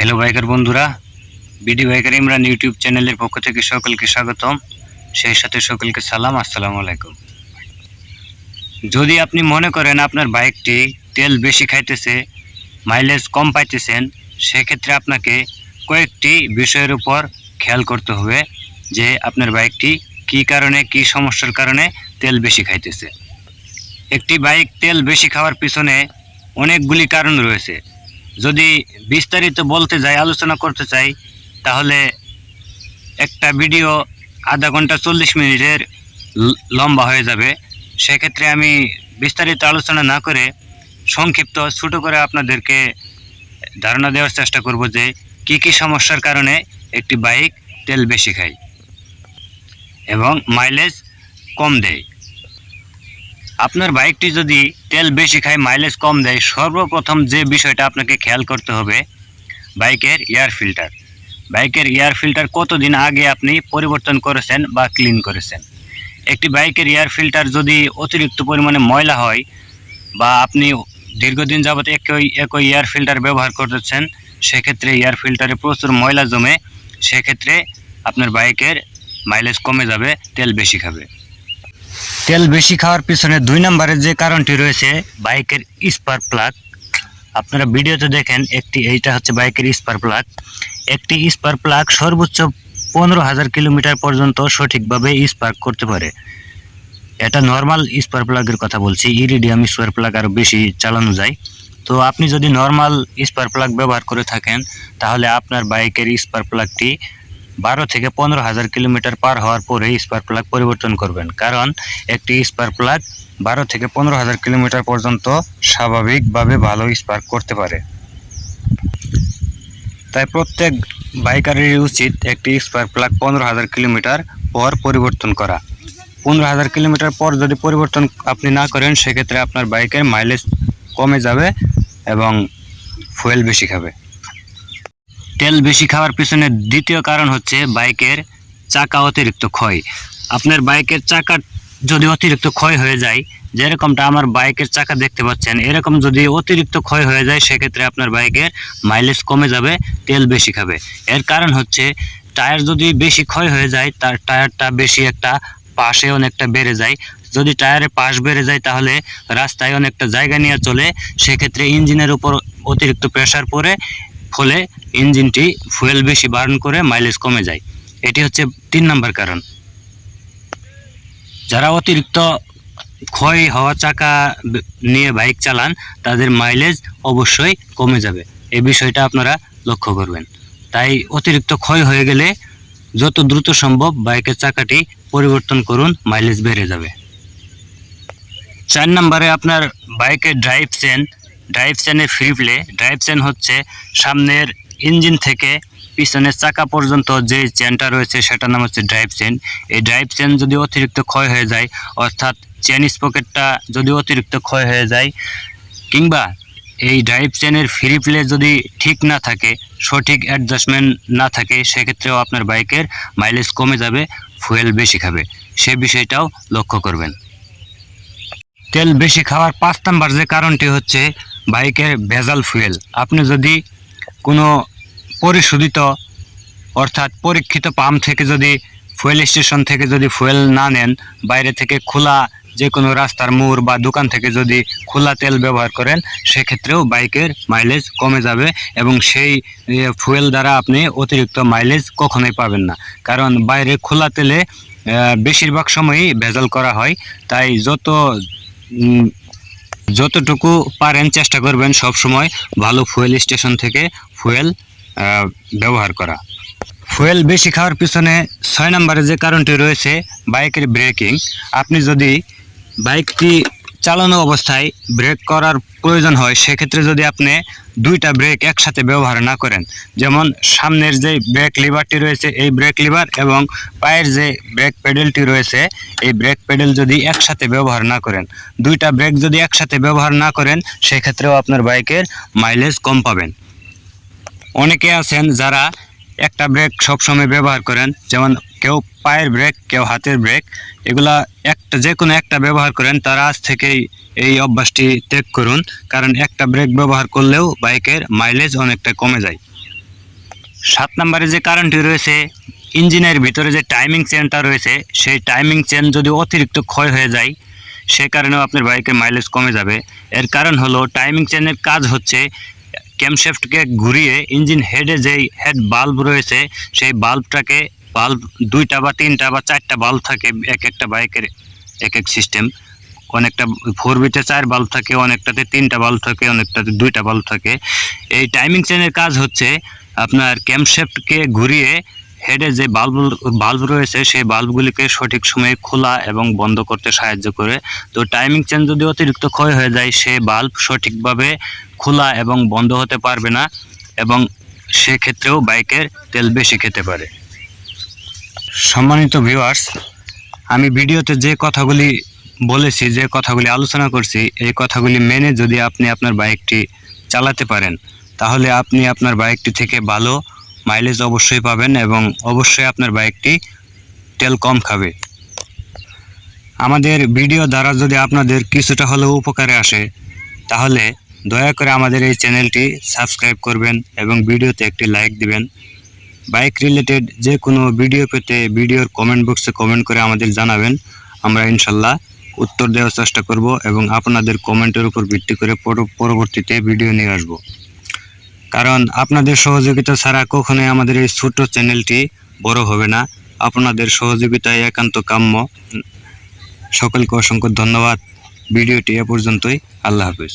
Hello biker বন্ধুরা। BD biker Imran YouTube চ্যানেলের পক্ষ থেকে সকলকে স্বাগতম। সেই সাথে সকলকে সালাম, আসসালামু আলাইকুম। যদি আপনি মনে করেন আপনার বাইকটি তেল বেশি খাইতেছে মাইলেজ কম পাইতেছেন, সেক্ষেত্রে আপনাকে কয়েকটি বিষয়ের উপর খেয়াল করতে হবে যে আপনার বাইকটি কী কারণে, কী সমস্যার কারণে তেল বেশি খাইতেছে। একটি বাইক তেল বেশি খাওয়ার পিছনে অনেকগুলি কারণ রয়েছে। যদি বিস্তারিত বলতে যাই, আলোচনা করতে চাই, তাহলে একটা ভিডিও আধা ঘণ্টা চল্লিশ মিনিটের লম্বা হয়ে যাবে। সেক্ষেত্রে আমি বিস্তারিত আলোচনা না করে সংক্ষিপ্ত, ছোটো করে আপনাদেরকে ধারণা দেওয়ার চেষ্টা করব যে কি কি সমস্যার কারণে একটি বাইক তেল বেশি খায় এবং মাইলেজ কম দেয়। আপনার বাইকটি যদি তেল বেশি খায় মাইলেজ কম দেয়, সর্বপ্রথম যে বিষয়টা আপনাকে খেয়াল করতে হবে, বাইকের এয়ার ফিল্টার বাইকের এয়ার ফিল্টার কতদিন আগে আপনি পরিবর্তন করেছেন বা ক্লিন করেছেন? একটি বাইকের এয়ার ফিল্টার যদি অতিরিক্ত পরিমাণে ময়লা হয় বা আপনি দীর্ঘদিন যাবত একই একই এয়ার ফিল্টার ব্যবহার করতেছেন, সেক্ষেত্রে এয়ার ফিল্টারে প্রচুর ময়লা জমে, সেক্ষেত্রে আপনার বাইকের মাইলেজ কমে যাবে, তেল বেশি খাবে। তেল বেশি খাওয়ার পিছনে দুই নম্বরের যে কারণটি রয়েছে, বাইকের স্পার প্লাগ আপনারা ভিডিওতে দেখেন একটি, এইটা হচ্ছে বাইকের স্পার প্লাগ একটি স্পার প্লাগ সর্বোচ্চ পনেরো হাজার কিলোমিটার পর্যন্ত সঠিকভাবে স্পার্ক করতে পারে। এটা নর্মাল স্পার প্লাগের কথা বলছি ইরিডিয়াম স্পার প্লাগ আরও বেশি চালানো যায়। তো আপনি যদি নর্মাল স্পার প্লাগ ব্যবহার করে থাকেন, তাহলে আপনার বাইকের স্পার প্লাগটি বারো থেকে পনেরো হাজার কিলোমিটার পার হওয়ার পরে স্পার প্লাগ পরিবর্তন করবেন। কারণ একটি স্পার প্লাগ বারো থেকে পনেরো হাজার কিলোমিটার পর্যন্ত স্বাভাবিকভাবে ভালো স্পার্ক করতে পারে। তাই প্রত্যেক বাইকারেরই উচিত একটি স্পার্ক প্লাগ পনেরো হাজার কিলোমিটার পর পরিবর্তন করা। পনেরো হাজার কিলোমিটার পর যদি পরিবর্তন আপনি না করেন, সেক্ষেত্রে আপনার বাইকের মাইলেজ কমে যাবে এবং ফুয়েল বেশি খাবে। তেল বেশি খাওয়ার পিছনে দ্বিতীয় কারণ হচ্ছে বাইকের চাকা অতিরিক্ত ক্ষয়। আপনার বাইকের চাকা যদি অতিরিক্ত ক্ষয় হয়ে যায়, যেরকমটা আমার বাইকের চাকা দেখতে পাচ্ছেন, এরকম যদি অতিরিক্ত ক্ষয় হয়ে যায়, সেক্ষেত্রে আপনার বাইকের মাইলেজ কমে যাবে, তেল বেশি খাবে। এর কারণ হচ্ছে, টায়ার যদি বেশি ক্ষয় হয়ে যায়, তার টায়ারটা বেশি একটা পাশে অনেকটা বেড়ে যায়। যদি টায়ারের পাশ বেড়ে যায়, তাহলে রাস্তায় অনেকটা জায়গা নিয়ে চলে, সেক্ষেত্রে ইঞ্জিনের উপর অতিরিক্ত প্রেসার পড়ে ফলে ইঞ্জিনটি ফুয়েল বেশি বার্ন করে মাইলেজ কমে যায়। এটি হচ্ছে তিন নম্বর কারণ। যারা অতিরিক্ত ক্ষয় হওয়া চাকা নিয়ে বাইক চালান, তাদের মাইলেজ অবশ্যই কমে যাবে। এই বিষয়টা আপনারা লক্ষ্য করবেন। তাই অতিরিক্ত ক্ষয় হয়ে গেলে যত দ্রুত সম্ভব বাইকের চাকাটি পরিবর্তন করুন, মাইলেজ বেড়ে যাবে। চার নম্বরে আপনার বাইকের ড্রাইভ চেন ড্রাইভ চেনের ফ্রি প্লে ড্রাইভ চেন হচ্ছে সামনের ইঞ্জিন থেকে পিছনের চাকা পর্যন্ত যে চেনটা রয়েছে সেটার নাম হচ্ছে ড্রাইভ চেন এই ড্রাইভ চেন যদি অতিরিক্ত ক্ষয় হয়ে যায়, অর্থাৎ চেন স্পকেটটা যদি অতিরিক্ত ক্ষয় হয়ে যায়, কিংবা এই ড্রাইভ চেনের ফ্রি প্লে যদি ঠিক না থাকে, সঠিক অ্যাডজাস্টমেন্ট না থাকে, সেক্ষেত্রেও আপনার বাইকের মাইলেজ কমে যাবে ফুয়েল বেশি খাবে। সে বিষয়টাও লক্ষ্য করবেন। তেল বেশি খাওয়ার পাঁচ নাম্বার যে কারণটি হচ্ছে বাইকের ভেজাল ফুয়েল। আপনি যদি কোনো পরিশোধিত অর্থাৎ পরীক্ষিত পাম্প থেকে যদি ফুয়েল স্টেশন থেকে যদি ফুয়েল না নেন, বাইরে থেকে খোলা যে কোনো রাস্তার মোড় বা দোকান থেকে যদি খোলা তেল ব্যবহার করেন, সেক্ষেত্রেও বাইকের মাইলেজ কমে যাবে এবং সেই ফুয়েল দ্বারা আপনি অতিরিক্ত মাইলেজ কখনোই পাবেন না। কারণ বাইরে খোলা তেলে বেশিরভাগ সময়ই ভেজাল করা হয়। তাই যত যতটুকু পারেন চেষ্টা করবেন সব সময় ভালো ফুয়েল স্টেশন থেকে ফুয়েল ব্যবহার করা। ফুয়েল বেশি খাওয়ার পিছনে ছয় নম্বরে যে কারণটি রয়েছে বাইকের ব্রেকিং। আপনি যদি বাইকটি চালানো অবস্থায় ব্রেক করার প্রয়োজন হয়, সেক্ষেত্রে যদি আপনি দুইটা ব্রেক একসাথে ব্যবহার না করেন, যেমন সামনের যে ব্রেক লিভারটি রয়েছে, এই ব্রেক লিভার এবং পায়ের যে ব্রেক প্যাডেলটি রয়েছে, এই ব্রেক প্যাডেল যদি একসাথে ব্যবহার না করেন, দুইটা ব্রেক যদি একসাথে ব্যবহার না করেন, সেক্ষেত্রেও আপনার বাইকের মাইলেজ কম পাবেন। অনেকে আছেন যারা একটা ব্রেক সবসময় ব্যবহার করেন। যেমন কেউ পায়ের ব্রেক কেউ হাতের ব্রেক এগুলা একটা যে কোনো একটা ব্যবহার করেন, তার আজ থেকেই এই অভ্যাসটি ত্যাগ করুন। কারণ একটা ব্রেক ব্যবহার করলেও বাইকের মাইলেজ অনেকটা কমে যায়। সাত নম্বরে যে কারণটি রয়েছে ইঞ্জিনের ভিতরে যে টাইমিং চেনটা রয়েছে, সেই টাইমিং চেন যদি অতিরিক্ত ক্ষয় হয়ে যায়, সে কারণেও আপনার বাইকের মাইলেজ কমে যাবে। এর কারণ হলো টাইমিং চেনের কাজ হচ্ছে ক্যামশেফটকে ঘুরিয়ে ইঞ্জিন হেডে যেই হেড বাল্ব রয়েছে, সেই বাল্বটাকে বাল্ব দুইটা বা তিনটা বা চারটা বাল্ব থাকে এক একটা বাইকের এক এক সিস্টেম। অনেকটা ফোর বিতে চার বাল্ব থাকে, অনেকটাতে তিনটা বাল্ব থাকে, অনেকটাতে দুইটা বাল্ব থাকে। এই টাইমিং চেনের কাজ হচ্ছে আপনার ক্যামশ্যাফটকে ঘুরিয়ে হেডে যে বাল্ব বাল্ব রয়েছে, সেই বাল্বগুলিকে সঠিক সময়ে খোলা এবং বন্ধ করতে সাহায্য করে। তো টাইমিং চেঞ্জ যদি অতিরিক্ত ক্ষয় হয়ে যায়, সে বাল্ব সঠিকভাবে খোলা এবং বন্ধ হতে পারবে না এবং সেক্ষেত্রেও বাইকের তেল বেশি খেতে পারে। সম্মানিত ভিউয়ার্স আমি ভিডিওতে যে কথাগুলি বলেছি, যে কথাগুলি আলোচনা করছি, এই কথাগুলি মেনে যদি আপনি আপনার বাইকটি চালাতে পারেন, তাহলে আপনি আপনার বাইকটি থেকে ভালো মাইলেজ অবশ্যই পাবেন এবং অবশ্যই আপনার বাইকটি তেল কম খাবে। আমাদের ভিডিও দ্বারা যদি আপনাদের কিছুটা হলেও উপকারে আসে, তাহলে দয়া করে আমাদের এই চ্যানেলটি সাবস্ক্রাইব করবেন এবং ভিডিওতে একটি লাইক দিবেন। বাইক রিলেটেড যে কোনো ভিডিও পেতে ভিডিওর কমেন্ট বক্সে কমেন্ট করে আমাদের জানাবেন। আমরা ইনশাল্লাহ উত্তর দেওয়ার চেষ্টা করব এবং আপনাদের কমেন্টের উপর ভিত্তি করে পর- পরবর্তীতে ভিডিও নিয়ে আসব। কারণ আপনাদের সহযোগিতা ছাড়া কখনোই আমাদের এই ছোট্ট চ্যানেলটি বড় হবে না। আপনাদের সহযোগিতায় একান্ত কাম্য। সকলকে অসংখ্য ধন্যবাদ। ভিডিওটি এ পর্যন্তই। আল্লাহ হাফিজ।